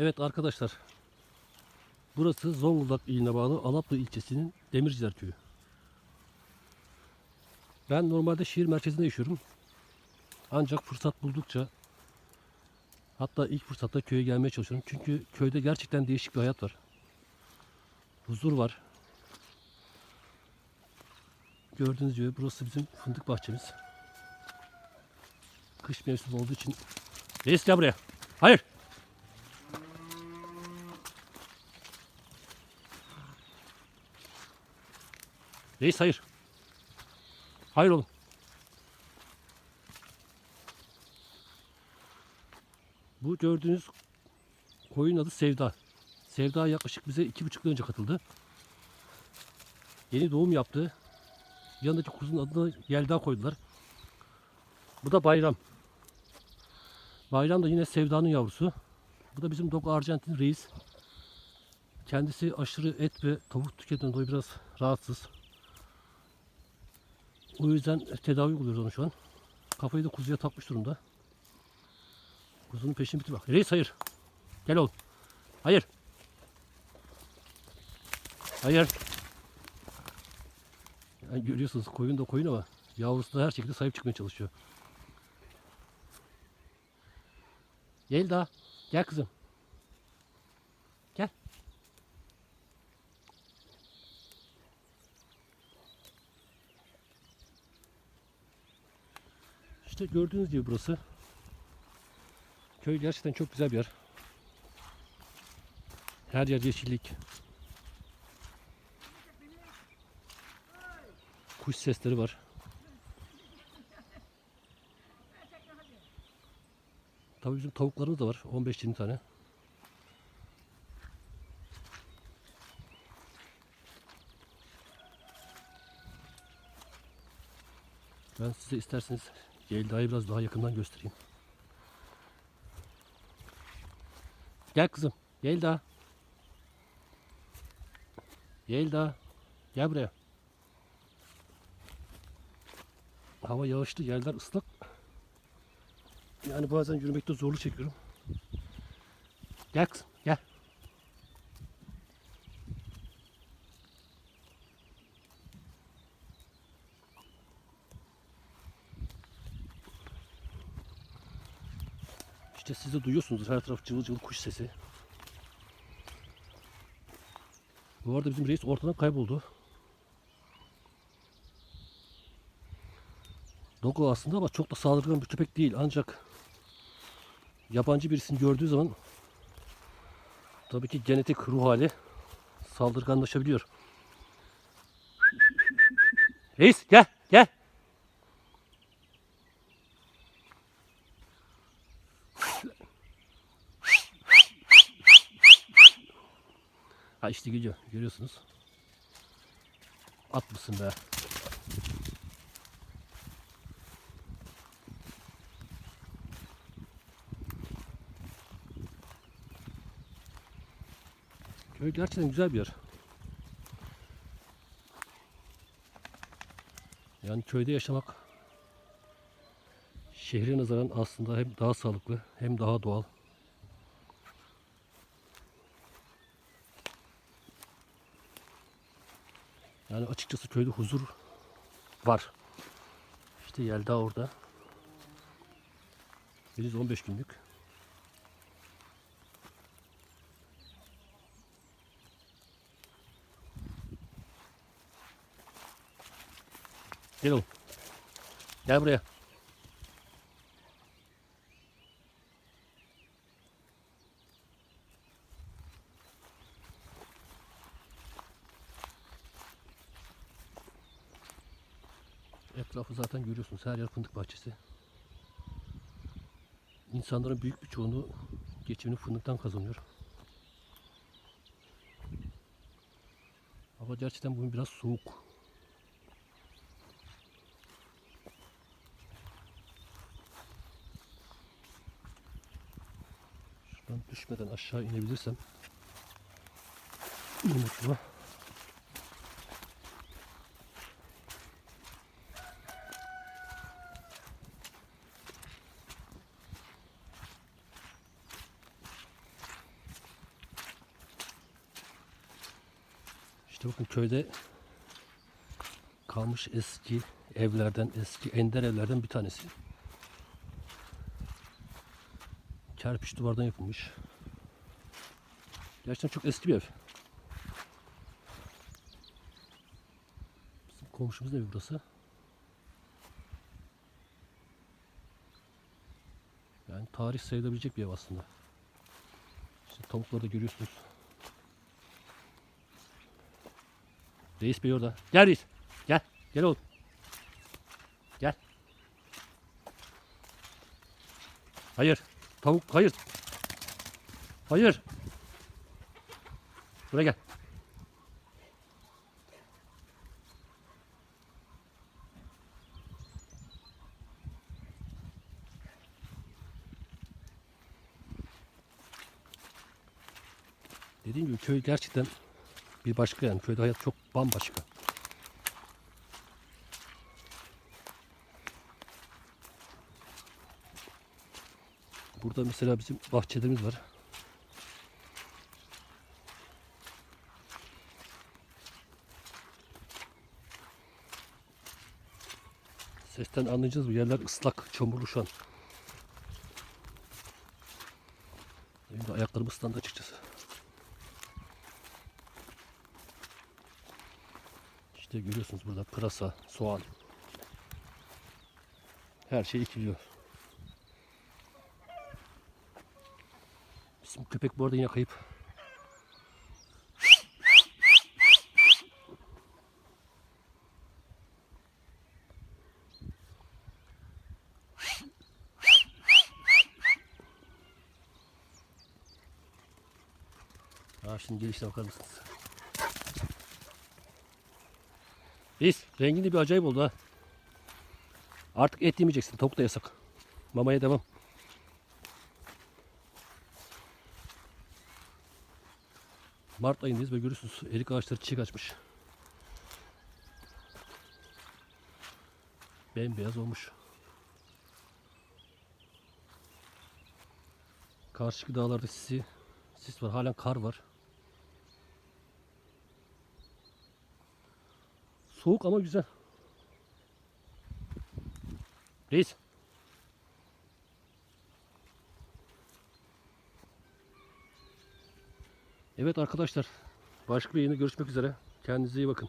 Evet arkadaşlar. Burası Zonguldak iline bağlı Alaplı ilçesinin Demirciler köyü. Ben normalde şehir merkezinde yaşıyorum. Ancak fırsat buldukça hatta ilk fırsatta köye gelmeye çalışıyorum. Çünkü köyde gerçekten değişik bir hayat var. Huzur var. Gördüğünüz gibi burası bizim fındık bahçemiz. Kış mevsimi olduğu için Reis gel buraya. Hayır. Reis hayır. Hayır oğlum. Bu gördüğünüz koyun adı Sevda. Sevda yaklaşık bize iki buçuk yıl önce katıldı. Yeni doğum yaptı. Yanındaki kuzun adını Yelda koydular. Bu da Bayram. Bayram da yine Sevda'nın yavrusu. Bu da bizim Dogo Arjantin reis. Kendisi aşırı et ve tavuk tüketiminden dolayı biraz rahatsız. O yüzden tedavi uyguluyoruz onu şu an. Kafayı da kuzuya takmış durumda. Kuzunun peşini bitir bak. Reis hayır. Gel oğlum. Hayır. Hayır. Yani görüyorsunuz koyun da koyun ama yavrusu da her şekilde sahip çıkmaya çalışıyor. Gel daha. Gel kızım. İşte gördüğünüz gibi burası. Köy gerçekten çok güzel bir yer. Her yer yeşillik. Kuş sesleri var. Tabii bizim tavuklarımız da var. 15-20 tane. Ben size isterseniz Yelda'yı biraz daha yakından göstereyim. Gel kızım. Yelda. Yelda. Gel buraya. Hava yağışlı, yerler ıslak. Yani bazen yürümekte zorluk çekiyorum. Gel kızım, gel. İşte siz de duyuyorsunuzdur her taraf cıvıl cıvıl kuş sesi. Bu arada bizim reis ortadan kayboldu. Dogo aslında ama çok da saldırgan bir köpek değil. Ancak yabancı birisini gördüğü zaman tabii ki genetik ruh hali saldırganlaşabiliyor. Reis gel gel. Ha işte gidiyor. Görüyorsunuz. At mısın be? Köy gerçekten güzel bir yer. Yani köyde yaşamak şehre nazaran aslında hem daha sağlıklı hem daha doğal. Yani açıkçası köyde huzur var. İşte Yelda orada. Henüz 15 günlük. Gel oğlum. Gel buraya. Zaten görüyorsunuz. Her yer fındık bahçesi. İnsanların büyük bir çoğunluğu geçimini fındıktan kazanıyor. Hava gerçekten bugün biraz soğuk. Şuradan düşmeden aşağı inebilirsem ne İşte bakın köyde kalmış eski evlerden, eski ender evlerden bir tanesi. Kerpiç duvardan yapılmış. Gerçekten çok eski bir ev. Bizim komşumuz evi burası. Yani tarih sayılabilecek bir ev aslında. İşte tavukları da görüyorsunuz. Reis Bey orada. Gel reis. Gel. Gel oğlum. Gel. Hayır. Tavuk hayır. Hayır. Buraya gel. Dediğim gibi köy gerçekten bir başka yani köyde hayat çok bambaşka. Burada mesela bizim bahçelerimiz var. Sesten anlayacağız bu yerler ıslak, çamurlu şu an. Benim de ayaklarım ıslandı açıkçası. İşte görüyorsunuz burada pırasa, soğan. Her şey ekiliyor. Bizim köpek bu arada yine kayıp. Ha şimdi gelişine bakar mısınız? Reis rengin de bir acayip oldu ha. Artık et yemeyeceksin. Tavuk da yasak. Mamaya devam. Mart ayındayız ve görüyorsunuz erik ağaçları çiçek açmış. Bembeyaz olmuş. Karşıki dağlarda sisi, sis var. Halen kar var. Soğuk ama güzel. Reis. Evet arkadaşlar. Başka bir yayında görüşmek üzere. Kendinize iyi bakın.